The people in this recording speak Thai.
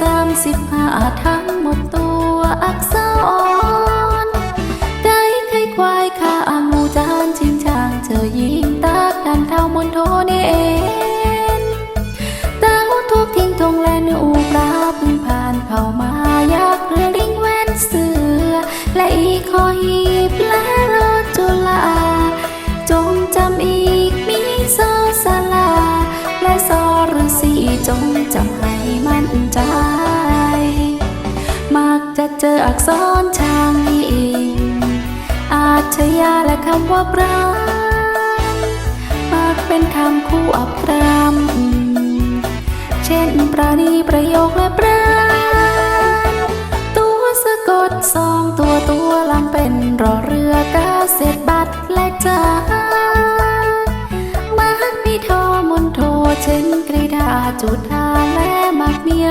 สามสิบห้าทั้งหมดตัวอักษรได้ไข้ควายข้าอามูจานชิงช่างเจอยิงตากดันเท่ามนโทเนเอนดาวทุกทิ้งทงและนูปลาพึ่งผ่านเข้ามาอยากเรือลิงแว่นเสือ และอีกคอหีบและรถจุฬาจงจำอีกมีโซสลา และซอฤาษีจงจำให้มั่นใจ เจออักษรช่างอิงอาชญาและคำว่าปรามมักเป็นคำคู่อับปรามเช่นประนีประโยคและปราณตัวสะกดสองตัวตัวลำเป็นรอเรือกาเสร็จบัตรและจามักมีโทมนโทเช่นกรีดาจุธาและมักมีย